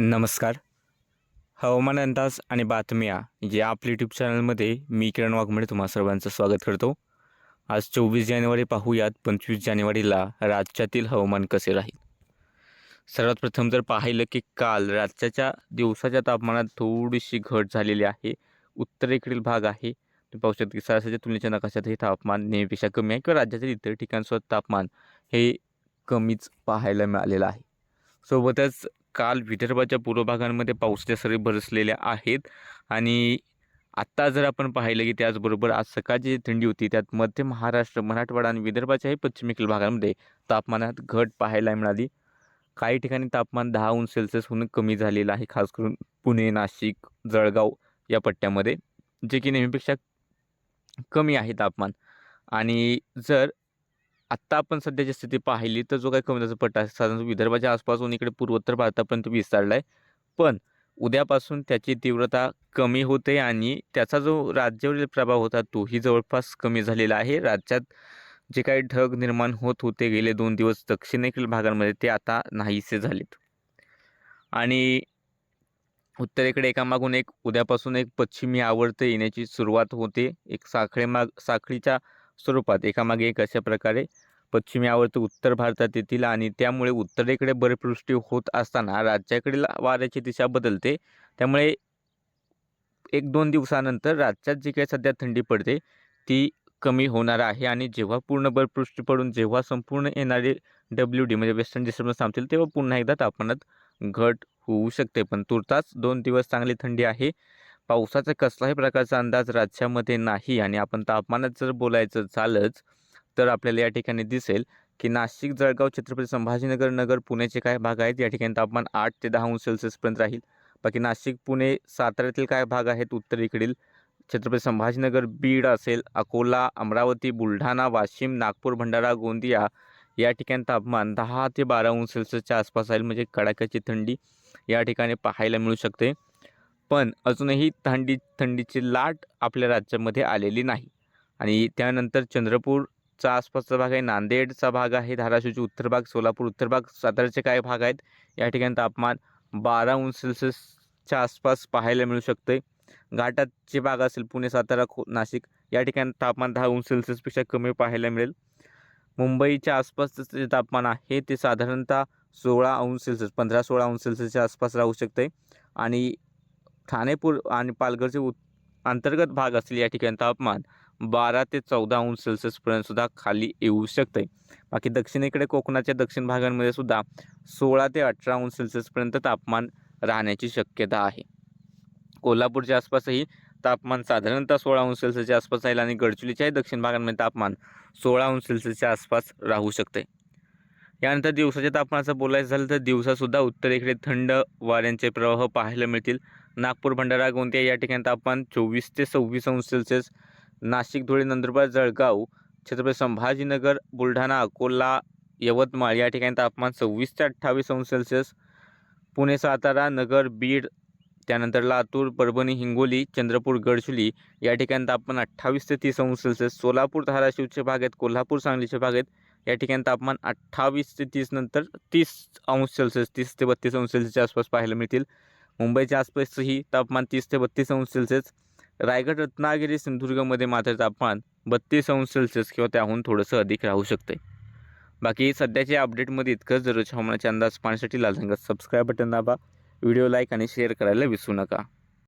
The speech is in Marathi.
नमस्कार. हवामान अंदाज आणि बातम्या या आपल्या यूट्यूब चॅनलमध्ये मी किरण वाघमडे तुम्हा सर्वांचं स्वागत करतो. आज चोवीस जानेवारी पाहूयात पंचवीस जानेवारीला राज्यातील हवामान कसे राहील? सर्वात प्रथम जर पाहिलं की काल राज्याच्या दिवसाच्या तापमानात थोडीशी घट झालेली आहे. उत्तरेकडील भाग आहे. तुम्ही पाहू शकता की सरासरीच्या तुलनेच्या नकाशात हे तापमान नेहमीपेक्षा कमी आहे किंवा राज्यातील इतर ठिकाणसोबत तापमान हे कमीच पाहायला मिळालेलं आहे. सोबतच काल विदर्भाच्या पूर्व भागांमध्ये पावसाच्या सरी बरसलेल्या आहेत. आणि आत्ता जर आपण पाहिलं की त्याचबरोबर आज सकाळची जी थंडी होती त्यात मध्य महाराष्ट्र मराठवाडा आणि विदर्भाच्याही पश्चिमेकडील भागांमध्ये तापमानात घट पाहायला मिळाली. काही ठिकाणी तापमान दहा अंश सेल्सिअसहून कमी झालेलं आहे खास करून पुणे नाशिक जळगाव या पट्ट्यामध्ये जे की नेहमीपेक्षा कमी आहे तापमान. आणि जर आत्ता आपण सध्याची स्थिती पाहिली तर जो काही कमी त्याचा पट्टा आहे साधारण विदर्भाच्या आसपासून इकडे पूर्वोत्तर भारतापर्यंत विस्तारला आहे पण उद्यापासून त्याची तीव्रता कमी होते आणि त्याचा जो राज्यावरील प्रभाव होता तोही जवळपास कमी झालेला आहे. राज्यात जे काही ढग निर्माण होत होते गेले दोन दिवस दक्षिणेकडील भागांमध्ये ते आता नाहीसे झालेत. आणि उत्तरेकडे एकामागून एक उद्यापासून एक पश्चिमी आवर्त येण्याची सुरुवात होते. एक साखळे माग साखळीच्या स्वरूपात एकामागे एक अशा प्रकारे पश्चिमी आवर्त उत्तर भारतात येतील आणि त्यामुळे उत्तरेकडे बर्फवृष्टी होत असताना राज्याकडील वाऱ्याची दिशा बदलते. त्यामुळे एक दोन दिवसानंतर राज्यात जी काही सध्या थंडी पडते ती कमी होणार आहे आणि जेव्हा पूर्ण बर्फवृष्टी पडून जेव्हा संपूर्ण येणारे डब्ल्यू डी म्हणजे वेस्टर्न डिस्टर्बन्स थांबतील तेव्हा पुन्हा एकदा तापमानात घट होऊ शकते. पण तुर्तास दोन दिवस चांगली थंडी आहे. पावसाचा कसलाही प्रकारचा अंदाज राज्यामध्ये नाही आणि आपण तापमानात जर बोलायचं झालंच तर आपल्याला या ठिकाणी दिसेल की नाशिक जळगाव छत्रपती संभाजीनगर नगर पुण्याचे काय भाग आहेत? या ठिकाणी तापमान आठ ते दहा अंश सेल्सिअसपर्यंत राहील. बाकी नाशिक पुणे साताऱ्यातील काय भाग आहेत? उत्तरेकडील छत्रपती संभाजीनगर बीड असेल अकोला अमरावती बुलढाणा वाशिम नागपूर भंडारा गोंदिया या ठिकाणी तापमान दहा ते बारा अंश सेल्सिअसच्या आसपास राहील. म्हणजे कडाक्याची थंडी या ठिकाणी पाहायला मिळू शकते. पण अजूनही थंडी थंडीची लाट आपल्या राज्यामध्ये आलेली नाही. आणि त्यानंतर चंद्रपूरचा आसपासचा भाग आहे नांदेडचा भाग आहे धाराशिवची उत्तर भाग सोलापूर उत्तर भाग सातारचे काही भाग आहेत या ठिकाणी तापमान बारा अंश सेल्सिअसच्या आसपास पाहायला मिळू शकते. घाटात जे भाग असेल पुणे सातारा खो नाशिक या ठिकाणी तापमान दहा अंश सेल्सिअसपेक्षा कमी पाहायला मिळेल. मुंबईच्या आसपासचं जे तापमान आहे ते साधारणतः सोळा अंश सेल्सिअस पंधरा सोळा अंश सेल्सिअसच्या आसपास राहू शकते. आणि ठाणेपूर आणि पालघरचे उत अंतर्गत भाग असतील या ठिकाणी तापमान बारा ते चौदा अंश सेल्सिअसपर्यंत सुद्धा खाली येऊ शकते बाकी दक्षिणेकडे कोकणाच्या दक्षिण भागांमध्ये सुद्धा सोळा ते अठरा अंश सेल्सिअसपर्यंत तापमान राहण्याची शक्यता आहे. कोल्हापूरच्या आसपासही तापमान साधारणतः सोळा अंश सेल्सिअसच्या आसपास राहील आणि गडचिरोलीच्याही दक्षिण भागांमध्ये तापमान सोळा अंश सेल्सिअसच्या आसपास राहू शकते यानंतर दिवसाच्या तापमानाचं बोलायचं झालं तर दिवसासुद्धा उत्तरेकडे थंड वाऱ्यांचे प्रवाह पाहायला मिळतील. नागपूर भंडारा गोंदिया या ठिकाणी तापमान चोवीस ते सव्वीस अंश सेल्सिअस. नाशिक धुळे नंदुरबार जळगाव छत्रपती संभाजीनगर बुलढाणा अकोला यवतमाळ या ठिकाणी तापमान सव्वीस ते अठ्ठावीस अंश सेल्सिअस. पुणे सातारा नगर बीड त्यानंतर लातूर परभणी हिंगोली चंद्रपूर गडचुली या ठिकाणी तापमान अठ्ठावीस ते तीस अंश सेल्सिअस. सोलापूर धाराशिवचे भाग आहेत कोल्हापूर सांगलीचे भाग आहेत. या ठिकाणी तापमान अठ्ठावीस ते तीस नंतर तीस अंश सेल्सिअस तीस ते बत्तीस अंश सेल्सिअसच्या आसपास पाहायला मिळतील. मुंबईच्या आसपासही तापमान तीस ते बत्तीस अंश सेल्सिअस रायगड रत्नागिरी सिंधुदुर्गमध्ये मात्र तापमान बत्तीस अंश सेल्सिअस किंवा त्याहून थोडंसं अधिक राहू शकते बाकी सध्याच्या अपडेटमध्ये इतकंच दररोज हवामानाचे अंदाज पाहण्यासाठी लाल रंगात सबस्क्राईब बटन दाबा. व्हिडिओ लाईक आणि शेअर करायला विसरू नका.